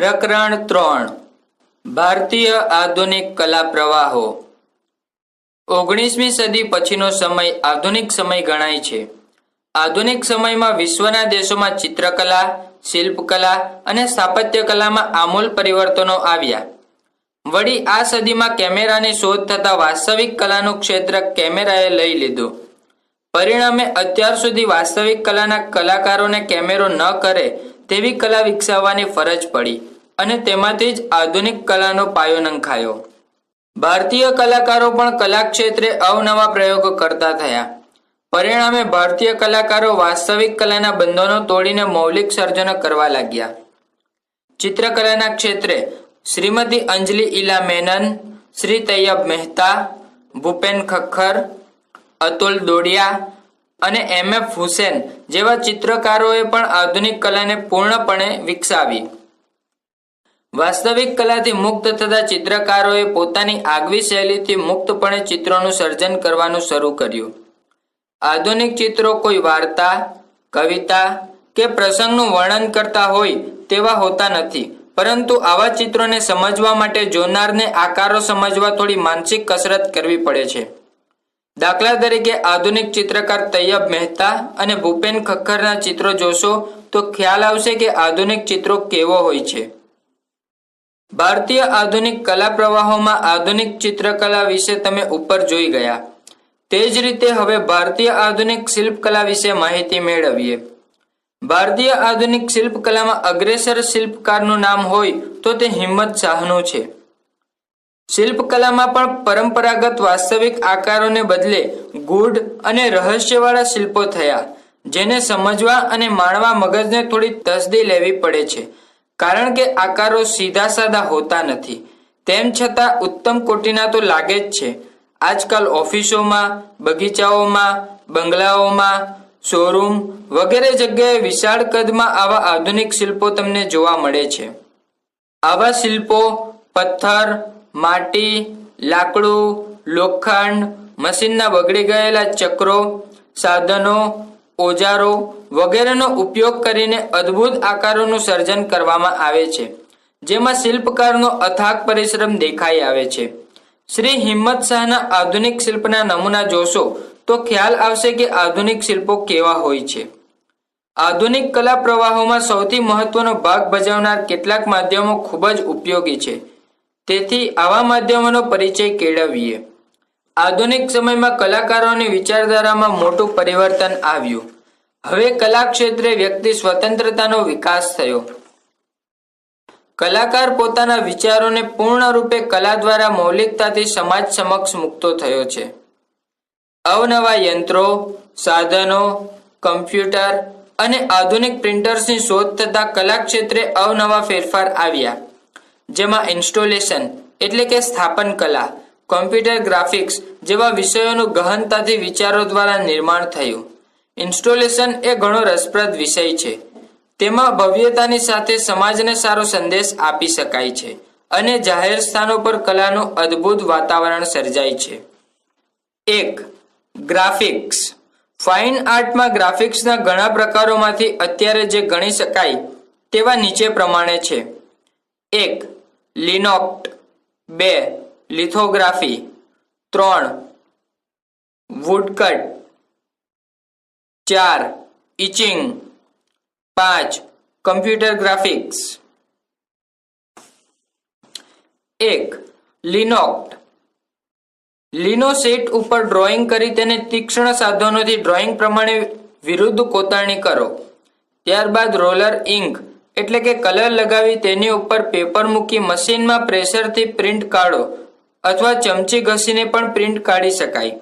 પ્રકરણ ત્રણ. ભારતીય આધુનિક કલા પ્રવાહો. ઓગણીસમી સદી પછીનો સમય આધુનિક સમય ગણાય છે. આધુનિક સમયમાં વિશ્વના દેશોમાં ચિત્રકલા, શિલ્પકલા અને સ્થાપત્ય કલામાં આમૂલ પરિવર્તનો આવ્યા. વળી આ સદીમાં કેમેરાની શોધ થતા વાસ્તવિક કલાનું ક્ષેત્ર કેમેરાએ લઈ લીધું. પરિણામે અત્યાર સુધી વાસ્તવિક કલાના કલાકારોને કેમેરો ન કરે તેવી કલા વિકસાવવાની ફરજ પડી. અને તેમાંથી જ આધુનિક કલાનો પાયો નંખાયો. ભારતીય કલાકારો પણ કલા ક્ષેત્રે અવનવા પ્રયોગો કરતા થયા. પરિણામે ભારતીય કલાકારો વાસ્તવિક કલાના બંધનો તોડીને મૌલિક સર્જનો કરવા લાગ્યા. ચિત્રકલાના ક્ષેત્રે શ્રીમતી અંજલિ ઈલા મેનન, શ્રી તૈયબ મહેતા, ભૂપેન ખખર અતુલ દોડિયા અને એમ એફ હુસેન જેવા ચિત્રકારોએ પણ આધુનિક કલાને પૂર્ણપણે વિકસાવી. વાસ્તવિક કલાથી મુક્ત થતા ચિત્રકારોએ પોતાની આગવી શૈલીથી મુક્તપણે ચિત્રોનું સર્જન કરવાનું શરૂ કર્યું. આધુનિક ચિત્રો કોઈ વાર્તા, કવિતા કે પ્રસંગનું વર્ણન કરતા હોય તેવા હોતા નથી. પરંતુ આવા ચિત્રોને સમજવા માટે જોનારને આકારો સમજવા થોડી માનસિક કસરત કરવી પડે છે. દાખલા તરીકે આધુનિક ચિત્રકાર તૈયબ મહેતા અને ભૂપેન ખખ્ખરના ચિત્રો જોશો તો ખ્યાલ આવશે કે આધુનિક ચિત્રો કેવો હોય છે. ભારતીય આધુનિક કલા પ્રવાહોમાં આધુનિક ચિત્રકલા વિશે તમે ઉપર જોઈ ગયા. તે જ રીતે હવે ભારતીય આધુનિક શિલ્પકલા વિશે માહિતી મેળવીએ. ભારતીય આધુનિક શિલ્પકલામાં અગ્રેસર શિલ્પકારનું નામ હોય તો તે હિંમત શાહનું છે. શિલ્પકલામાં પણ પરંપરાગત વાસ્તવિક આકારોને બદલે ગૂઢ અને રહસ્યવાળા શિલ્પો થયા, જેને સમજવા અને માણવા મગજને થોડી તસદી લેવી પડે છે. કારણ કે આકારો સીધા સાદા હોતા નથી. તેમ છતાં ઉત્તમ કોટીના તો લાગે જ છે. આજકાલ ઓફિસોમાં, બગીચાઓમાં, બંગલાઓમાં, શોરૂમ વગેરે જગ્યાએ વિશાળ કદમાં આવા આધુનિક શિલ્પો તમને જોવા મળે છે. આવા શિલ્પો પથ્થર, માટી, લાકડું, લોખંડ, મશીનના બગડી ગયેલા ચક્રો, સાધનો ઓજારો વગેરેનો ઉપયોગ કરીને અદ્ભુત આકારોનું સર્જન કરવામાં આવે છે, જેમાં શિલ્પકારનો અથાગ પરિશ્રમ દેખાઈ આવે છે. શ્રી હિંમત શાહના આધુનિક શિલ્પના નમૂના જોશો તો ખ્યાલ આવશે કે આધુનિક શિલ્પો કેવા હોય છે. આધુનિક કલા પ્રવાહોમાં સૌથી મહત્વનો ભાગ ભજવનાર કેટલાક માધ્યમો ખૂબ જ ઉપયોગી છે. તેથી આવા માધ્યમોનો પરિચય કેળવીએ. આધુનિક સમયમાં કલાકારોની વિચારધારામાં મોટું પરિવર્તન આવ્યું. હવે કલા ક્ષેત્રે વ્યક્તિ સ્વતંત્રતાનો વિકાસ થયો. કલાકાર પોતાના વિચારોને પૂર્ણરૂપે કલા દ્વારા મૌલિકતાથી સમાજ સમક્ષ મુક્તો થયો છે. અવનવા યંત્રો, સાધનો, કમ્પ્યુટર અને આધુનિક પ્રિન્ટર્સની શોધ થતા કલા ક્ષેત્રે અવનવા ફેરફાર આવ્યા, જેમાં ઇન્સ્ટોલેશન એટલે કે સ્થાપન કલા કોમ્પ્યુટર ગ્રાફિક્સ જેવા વિષયોનું ગહનતાથી વિચારો દ્વારા નિર્માણ થયું. ઇન્સ્ટોલેશન એ ઘણો રસપ્રદ વિષય છે. તેમાં ભવ્યતાની સાથે સમાજને સારો સંદેશ આપી શકાય છે અને જાહેર સ્થાનો પર કલાનું અદ્ભુત વાતાવરણ સર્જાય છે. એક, ગ્રાફિક્સ. ફાઇન આર્ટમાં ગ્રાફિક્સના ઘણા પ્રકારોમાંથી અત્યારે જે ગણી શકાય તેવા નીચે પ્રમાણે છે. એક, લિનોક્ટ. બે લિથોગ્રાફી. ત્રણ વુડકટ ચાર ઇચિંગ પાંચ કમ્પ્યુટર ગ્રાફિક્સ એક લિનોક્ટ લીનો સેટ ઉપર ડ્રોઈંગ કરી તેને તીક્ષ્ણ સાધનોથી ડ્રોઈંગ પ્રમાણે વિરુદ્ધ કોતરણી કરો. ત્યારબાદ રોલર ઇંક, એટલે કે કલર લગાવી તેની ઉપર પેપર મૂકી મશીનમાં પ્રેશરથી પ્રિન્ટ કાઢો. અથવા ચમચી ઘસીને પણ પ્રિન્ટ કાઢી શકાય.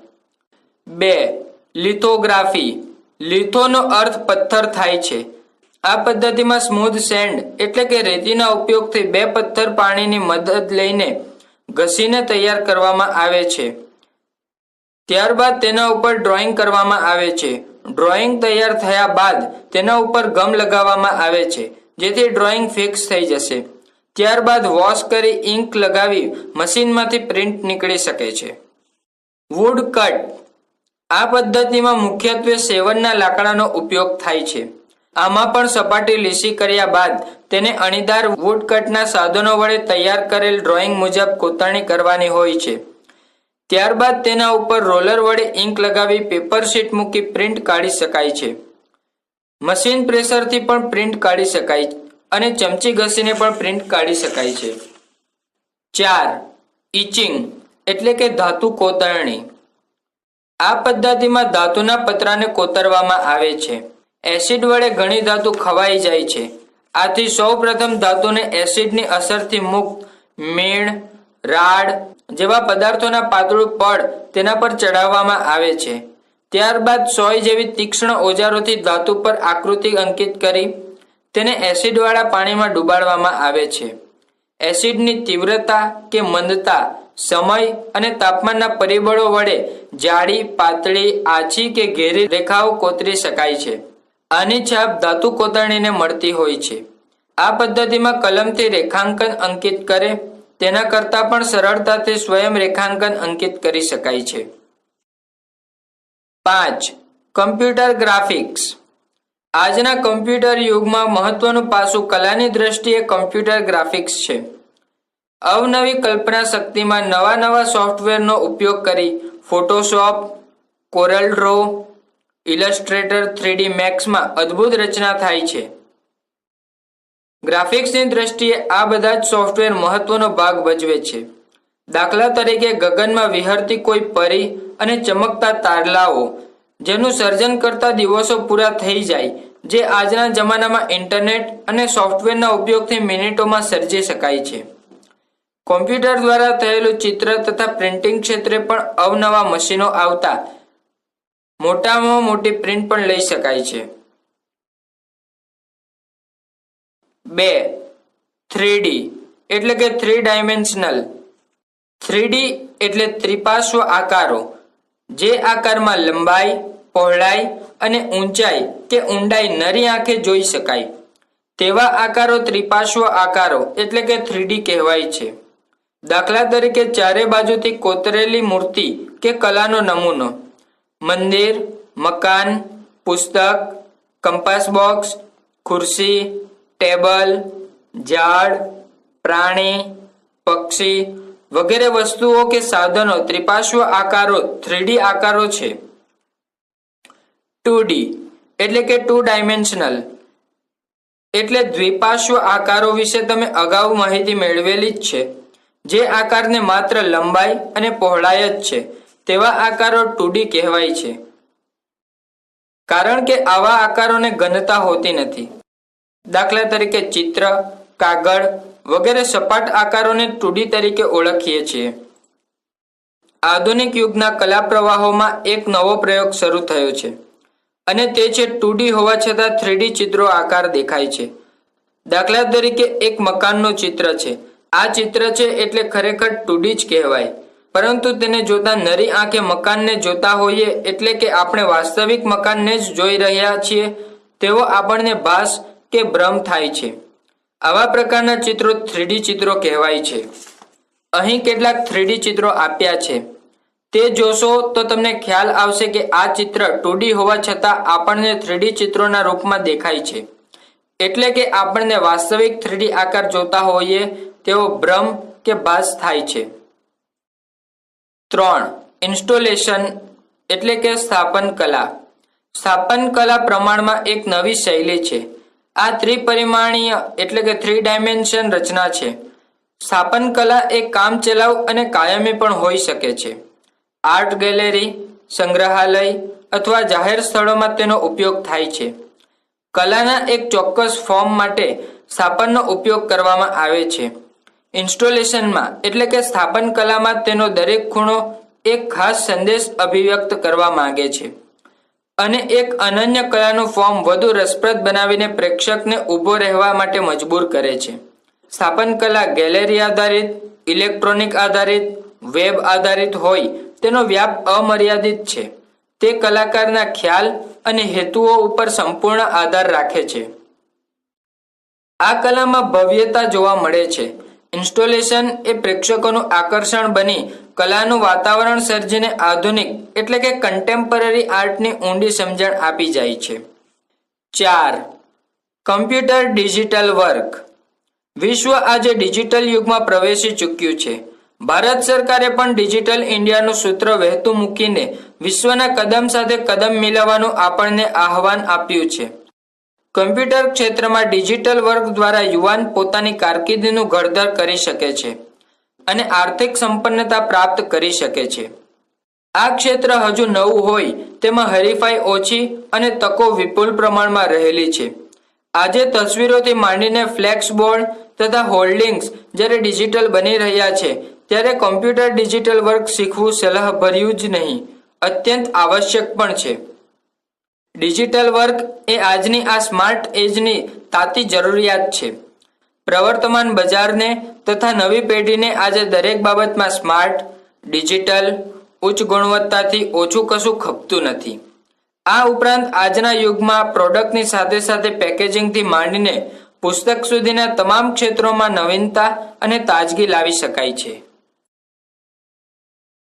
બે, લિથોગ્રાફી. લિથોનો અર્થ પથ્થર થાય છે. આ પદ્ધતિમાં સ્મૂધ સેન્ડ એટલે કે રેતીના ઉપયોગથી બે પથ્થર પાણીની મદદ લઈને ઘસીને તૈયાર કરવામાં આવે છે. ત્યારબાદ તેના ઉપર ડ્રોઈંગ કરવામાં આવે છે. ડ્રોઈંગ તૈયાર થયા બાદ તેના ઉપર ગમ લગાવવામાં આવે છે, જેથી ડ્રોઈંગ ફિક્સ થઈ જશે. ત્યારબાદ વોશ કરી ઇંક લગાવી મશીનમાંથી પ્રિન્ટ નીકળી શકે છે. વુડ કટ આ પદ્ધતિમાં મુખ્યત્વે સેવનના લાકડાનો ઉપયોગ થાય છે. આમાં પણ સપાટી લીસી કર્યા બાદ તેને અણીદાર વુડકટના સાધનો વડે તૈયાર કરેલ ડ્રોઈંગ મુજબ કોતરણી કરવાની હોય છે. ત્યારબાદ તેના ઉપર રોલર વડે ઇંક લગાવી પેપર શીટ મૂકી પ્રિન્ટ કાઢી શકાય છે. મશીન પ્રેશરથી પણ પ્રિન્ટ કાઢી શકાય અને ચમચી ઘસીને પણ પ્રિન્ટ કાઢી શકાય છે. ચાર ઇચિંગ એટલે કે ધાતુ કોતરણી. આ પદ્ધતિમાં ધાતુના પતરાને કોતરવામાં આવે છે. એસિડ વડે ઘણી ધાતુ ખવાઈ જાય છે. આથી સૌ પ્રથમ ધાતુને એસિડની અસરથી મુક્ત મીણ, રાડ જેવા પદાર્થોના પાતળું પડ તેના પર ચડાવવામાં આવે છે. ત્યારબાદ સોય જેવી તીક્ષ્ણ ઓજારોથી ધાતુ પર આકૃતિ અંકિત કરી તેને એસિડવાળા પાણીમાં ડુબાડવામાં આવે છે. એસિડની તીવ્રતા કે મંદતા, સમય અને તાપમાનના પરિબળો વડે જાડી, પાતળી, આછી કે ઘેરી રેખાઓ કોતરી શકાય છે. આની છાપ ધાતુ કોતરણીને મળતી હોય છે. આ પદ્ધતિમાં કલમથી રેખાંકન અંકિત કરે, તેના કરતાં પણ સરળતાથી સ્વયં રેખાંકન અંકિત કરી શકાય છે. પાંચ. Computer graphics. આજના કમ્પ્યુટર યુગમાં મહત્વનું પાસું કલાની દ્રષ્ટિએ કમ્પ્યુટર ગ્રાફિક્સ છે. અવનવી કલ્પના શક્તિમાં નવા નવા સોફ્ટવેરનો ઉપયોગ કરી Photoshop, Corel draw, illustrator three D મેક્સમાં અદ્ભુત રચના થાય છે. ગ્રાફિક્સની દ્રષ્ટિએ આ બધા જ સોફ્ટવેર મહત્વનો ભાગ ભજવે છે. દાખલા તરીકે ગગનમાં વિહરતી કોઈ પરી અને ચમકતા તારલાઓ, જેનું સર્જન કરતા દિવસો પૂરા થઈ જાય જે આજના જમાનામાં ઇન્ટરનેટ અને સોફ્ટવેરના ઉપયોગથી મિનિટોમાં સર્જી શકાય છે. કોમ્પ્યુટર દ્વારા થયેલું ચિત્ર તથા પ્રિન્ટિંગ ક્ષેત્રે પણ અવનવા મશીનો આવતા મોટામાં મોટી પ્રિન્ટ પણ લઈ શકાય છે. બે થ્રીડી એટલે કે થ્રી ડાયમેન્શનલ. થ્રીડી એટલે ત્રિપાર્શ્વ આકારો, જે આકારમાં લંબાઈ, પહોળાઈ અને ઊંચાઈ કે ઊંડાઈ નરી આંખે જોઈ શકાય. તેવા આકારો ત્રિપાર્શ્વ આકારો એટલે કે થ્રીડી કહેવાય છે. દાખલા તરીકે ચારે બાજુથી કોતરેલી મૂર્તિ કે કલાનો નમૂનો. મંદિર, મકાન, પુસ્તક, કંપાસ બોક્સ, ખુરશી, ટેબલ, ઝાડ, પ્રાણી, પક્ષી વગેરે વસ્તુઓ કે સાધનો ત્રિપાર્શ્વ આકારો થ્રીડી આકારો છે. ટુ એટલે કે ટુ ડાયમેન્શનલ એટલે દ્વિપાર્શ્વ આકારો વિશે તમે અગાઉ માહિતી મેળવેલી જ છે. જે આકારને માત્ર લંબાઈ અને પહોળાઈ જ છે. તેવા આકારો ટુડી કહેવાય છે. કારણ કે આવા આકારોને ઘનતા હોતી નથી. દાખલા તરીકે ચિત્ર, કાગળ વગેરે સપાટ આકારોને ટુડી તરીકે ઓળખીએ છીએ. આધુનિક યુગના કલા પ્રવાહોમાં એક નવો પ્રયોગ શરૂ થયો છે. અને તે છે ટુડી હોવા છતાં થ્રીડી ચિત્રો આકાર દેખાય છે. દાખલા તરીકે એક મકાનનું ચિત્ર છે. આ ચિત્ર છે એટલે ખરેખર ટુડી જ કહેવાય. પરંતુ તેને જોતા નરી આંખે મકાનને જોતા હોઈએ એટલે કે આપણે વાસ્તવિક મકાનને જ જોઈ રહ્યા છીએ, તેવો આપણને ભાસ કે ભ્રમ થાય છે. આવા પ્રકારના ચિત્રો થ્રીડી ચિત્રો કહેવાય છે. અહીં કેટલાક થ્રીડી ચિત્રો આપ્યા છે. તે જોશો તો તમને ખ્યાલ આવશે કે આ ચિત્ર ટુડી હોવા છતાં આપણને થ્રીડી ચિત્રોના રૂપમાં દેખાય છે. એટલે કે આપણને વાસ્તવિક થ્રીડી આકાર જોતા હોઈએ તેવો ભ્રમ કે ભાસ થાય છે. ત્રણ, ઇન્સ્ટોલેશન એટલે કે સ્થાપન કલા. સ્થાપન કલા પ્રમાણમાં એક નવી શૈલી છે. આ ત્રિપરિમાણીય એટલે કે થ્રી ડાયમેન્શન રચના છે. સ્થાપન કલા એ કામચલાઉ અને કાયમી પણ હોઈ શકે છે. આર્ટ ગેલેરી, સંગ્રહાલય અથવા જાહેર સ્થળોમાં તેનો ઉપયોગ થાય છે. કલાના એક ચોક્કસ ફોર્મ માટે સ્થાપનનો ઉપયોગ કરવામાં આવે છે. ઇન્સ્ટોલેશનમાં, એટલે કે સ્થાપન કલામાં તેનો દરેક ખૂણો એક ખાસ સંદેશ અભિવ્યક્ત કરવા માંગે છે. અને એક અનન્ય કલાનું ફોર્મ વધુ રસપ્રદ બનાવીને પ્રેક્ષકને ઊભો રહેવા માટે મજબૂર કરે છે. સ્થાપન કલા ગેલેરી આધારિત, ઇલેક્ટ્રોનિક આધારિત, વેબ આધારિત હોય તેનો વ્યાપ અમર્યાદિત છે. તે કલાકારના ખ્યાલ અને હેતુઓ ઉપર સંપૂર્ણ આધાર રાખે છે. આ કલામાં ભવ્યતા જોવા મળે છે. ઇન્સ્ટોલેશન એ પ્રેક્ષકોનું આકર્ષણ બની કલાનું વાતાવરણ સર્જીને આધુનિક એટલે કે કન્ટેમ્પરરી આર્ટની ઊંડી સમજણ આપી જાય છે. ચાર કમ્પ્યુટર ડિજિટલ વર્ક વિશ્વ આજે ડિજિટલ યુગમાં પ્રવેશી ચૂક્યું છે. ભારત સરકારે પણ ડિજિટલ ઇન્ડિયાનું સૂત્ર વહેતું મૂકીને વિશ્વના કદમ સાથે કદમ મિલાવવાનું આપણને આહવાન આપ્યું છે. કમ્પ્યુટર ક્ષેત્રમાં ડિજિટલ વર્ક દ્વારા યુવાન પોતાની કારકિર્દીનું ઘડતર કરી શકે છે અને આર્થિક સંપન્નતા પ્રાપ્ત કરી શકે છે. આ ક્ષેત્ર હજુ નવું હોય તેમાં હરીફાઈ ઓછી અને તકો વિપુલ પ્રમાણમાં રહેલી છે. આજે તસવીરોથી માંડીને ફ્લેક્સ બોર્ડ તથા હોલ્ડિંગ્સ જ્યારે ડિજિટલ બની રહ્યા છે ત્યારે કોમ્પ્યુટર ડિજિટલ વર્ક શીખવું સલાહભર્યું જ નહીં, અત્યંત આવશ્યક પણ છે. ડિજિટલ વર્ક એ આજની આ સ્માર્ટ એજની તાતી જરૂરિયાત છે. પ્રવર્તમાન બજારને તથા નવી પેઢીને આજે દરેક બાબતમાં સ્માર્ટ, ડિજિટલ, ઉચ્ચ ગુણવત્તાથી ઓછું કશું ખપતું નથી. આ ઉપરાંત આજના યુગમાં પ્રોડક્ટની સાથે સાથે પેકેજિંગથી માંડીને પુસ્તક સુધીના તમામ ક્ષેત્રોમાં નવીનતા અને તાજગી લાવી શકાય છે.